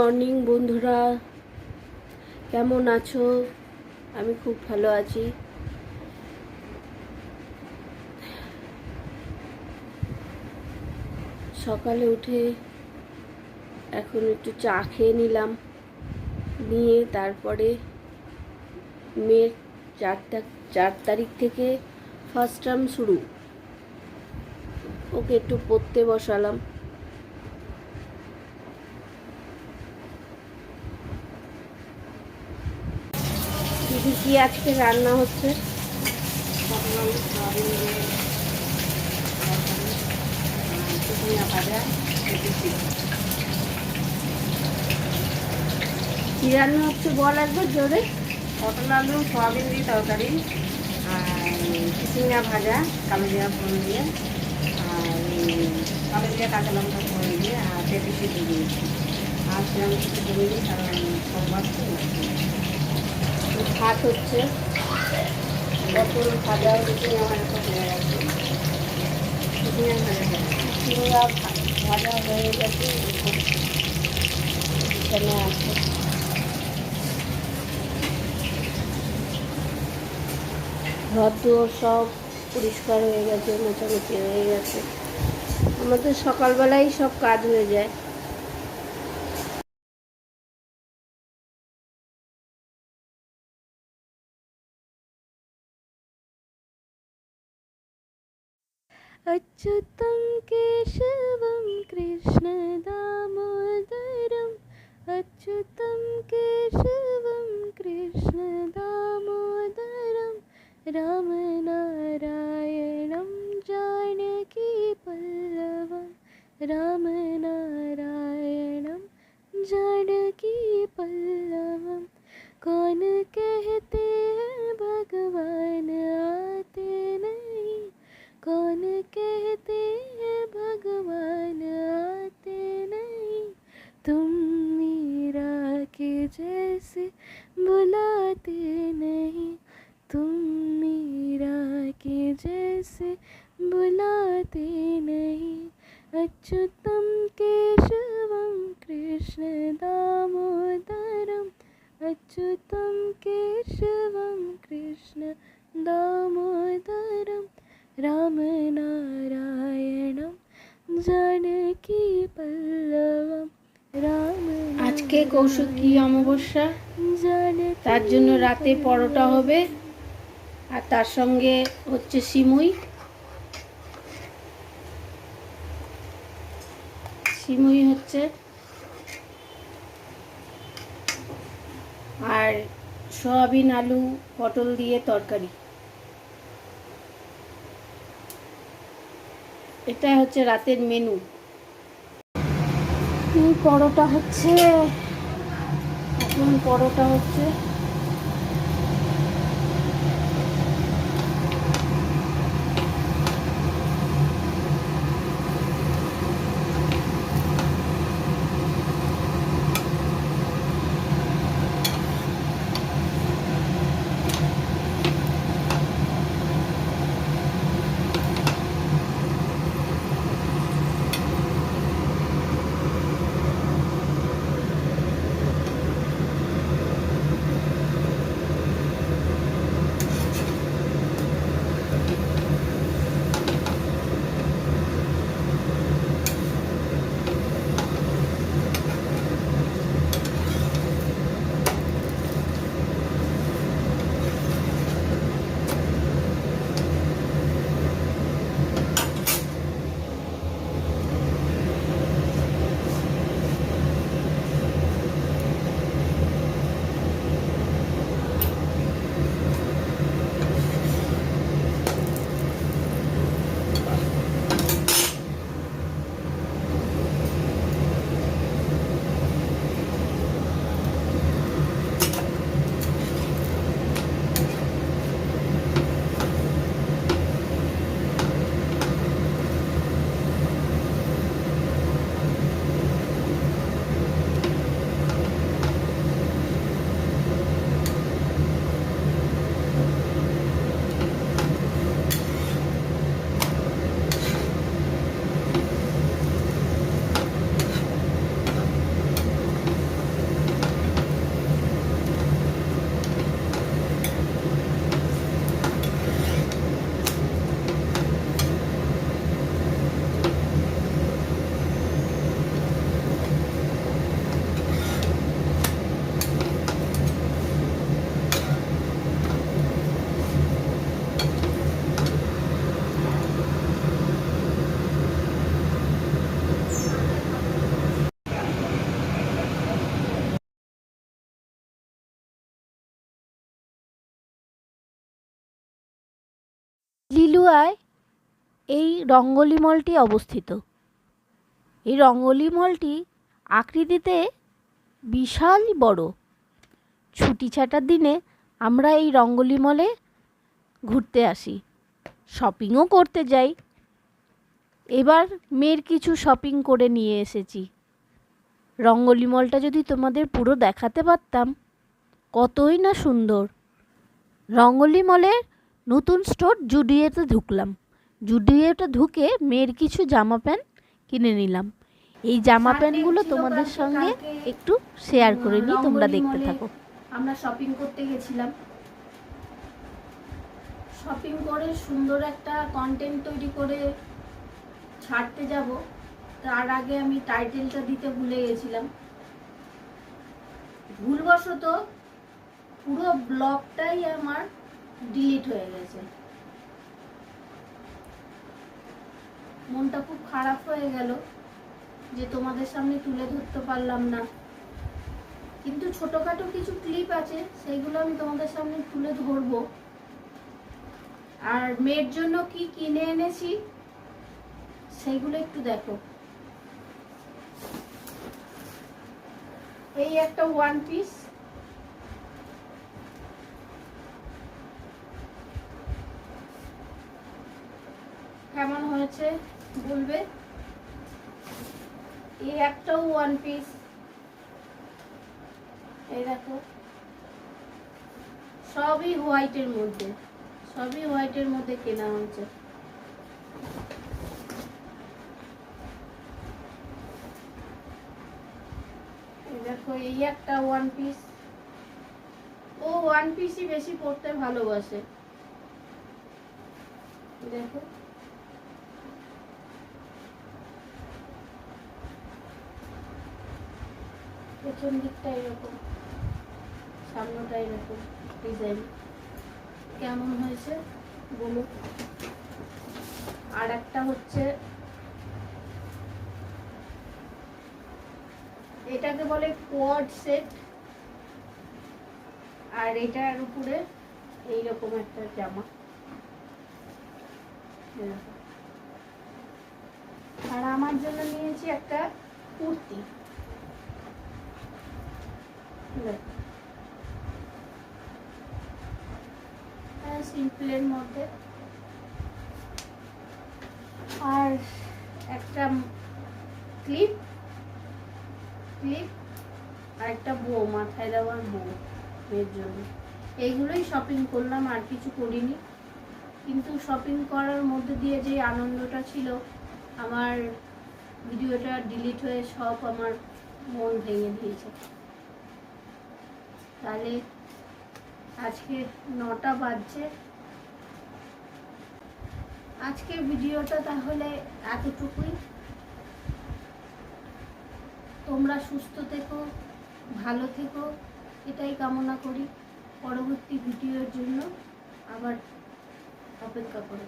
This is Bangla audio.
মর্নিং, বন্ধুরা। কেমন আছো? আমি খুব ভালো আছি। সকালে উঠে এখন একটু চা খেয়ে নিলাম। নিয়ে তারপরে মেয়ের চারটা চার তারিখ থেকে ফার্স্ট টার্ম শুরু। ওকে একটু পড়তে বসালাম। দিদি কি আজকে রান্না হচ্ছে? কি রান্না হচ্ছে বল একবার জোরে। পটল, আলু, সয়াবিন দিয়ে তরকারি, আর চিচিঙ্গা ভাজা, কালো জিরা ফোড়ন দিয়ে, আর কালো জিরা, কাঁচা লঙ্কা ফোড়ন দিয়ে, আর পেঁপে সিদ্ধ দিয়েছি। আর সেরকম কিছু করিনি, কারণ সোমবার ভাত হচ্ছে। পটল ভাজা চিচিঙ্গা ভাজা তো হয়ে গেছে। চিংড়া ভাজা হয়ে গেছে। এখানে আছে। ঘর দুয়ার সব পরিষ্কার হয়ে গেছে, মোছামুছি হয়ে গেছে। আমাদের সকালবেলাই সব কাজ হয়ে যায়। अच्युतं केशवं कृष्णदामोदरम्। अच्युतं केशवं कृष्णदामोदरं रामनारायणं जानकीपल्लवं रामनारायणं पास बुलाते नहीं। तुम मीरा के जैसे बुलाते नहीं। अच्युतम केशवम, कृष्ण दामोदरम। अच्युतम केशवम, कृष्ण दामोदरम। राम नारायणम, जानकी पल्लवम। আজকে কৌশিকী অমাবস্যা? তার জন্য রাতে পরোটা হবে, আর তার সঙ্গে হচ্ছে সিমুই। সিমুই হচ্ছে আর সয়াবিন, আলু, পটল দিয়ে তরকারি। এটা হচ্ছে রাতের মেনু পরোটা হচ্ছে পরোটা হচ্ছে লিলুয়ায় এই রঙ্গলি মলটি অবস্থিত। এই রঙ্গলি মলটি আকৃতিতে বিশালই বড়। ছুটি ছাটার দিনে আমরা এই রঙ্গলি মলে ঘুরতে আসি। শপিংও করতে যাই। এবার মেয়ের কিছু শপিং করে নিয়ে এসেছি। রঙ্গলি মলটা যদি তোমাদের পুরো দেখাতে পারতাম, কতই না সুন্দর। রঙ্গলি মলের নতুন স্টোর জুডিওতে ঢুকলাম। জুডিওতে ঢুকে মেয়ের কিছু জামা প্যান্ট কিনে নিলাম। এই জামা প্যান্টগুলো তোমাদের সঙ্গে একটু শেয়ার করে নিই তোমরা দেখতে থাকো। আমরা শপিং করতে গেছিলাম। শপিং করে সুন্দর একটা কন্টেন্ট তৈরি করে ছাড়তে যাব। তার আগে আমি টাইটেলটা দিতে ভুলে গেছিলাম। ভুলবশত পুরো ব্লগটাই আমার ডিলিট হয়ে গেছে। মনটা খুব খারাপ হয়ে গেল যে তোমাদের সামনে তুলে ধরতে পারলাম না। কিন্তু ছোটখাটো কিছু ক্লিপ আছে, সেইগুলো আমি তোমাদের সামনে তুলে ধরবো। আর মেয়ের জন্য কি কিনে এনেছি, সেইগুলো একটু দেখো। এই একটা ওয়ান পিস কেমন হয়েছে বলবে? এই একটাও ওয়ান পিস এই দেখো। সবই হোয়াইটের মধ্যে। সবই হোয়াইটের মধ্যে কেনা হয়েছে। দেখো, এই একটা ওয়ান পিস ও ওয়ান পিসই বেশি পড়তে ভালোবাসে। দেখো। পেছন দিকটা এরকম সামনেটা এরকম ডিজাইন কেমন হয়েছে বলো আর একটা হচ্ছে, এটাকে বলে কোয়াড সেট আর এটার উপরে এইরকম একটা জামা। আর আমার জন্য নিয়েছি একটা কুর্তি। সিম্পলের মধ্যে। আর একটা ক্লিপ ক্লিপ, আর একটা বউ, মাথায় দেওয়ার বউ এর জন্য। এইগুলোই শপিং করলাম, আর কিছু করিনি। কিন্তু শপিং করার মধ্যে দিয়ে যে আনন্দটা ছিল, আমার ভিডিওটা ডিলিট হয়ে সব আমার মন ভেঙে দিয়েছে। তাহলে আজকে নটা বাজছে। আজকের ভিডিওটা তাহলে এতটুকুই। তোমরা সুস্থ থেকো, ভালো থেকো, এটাই কামনা করি। পরবর্তী ভিডিওর জন্য আবার অপেক্ষা করো।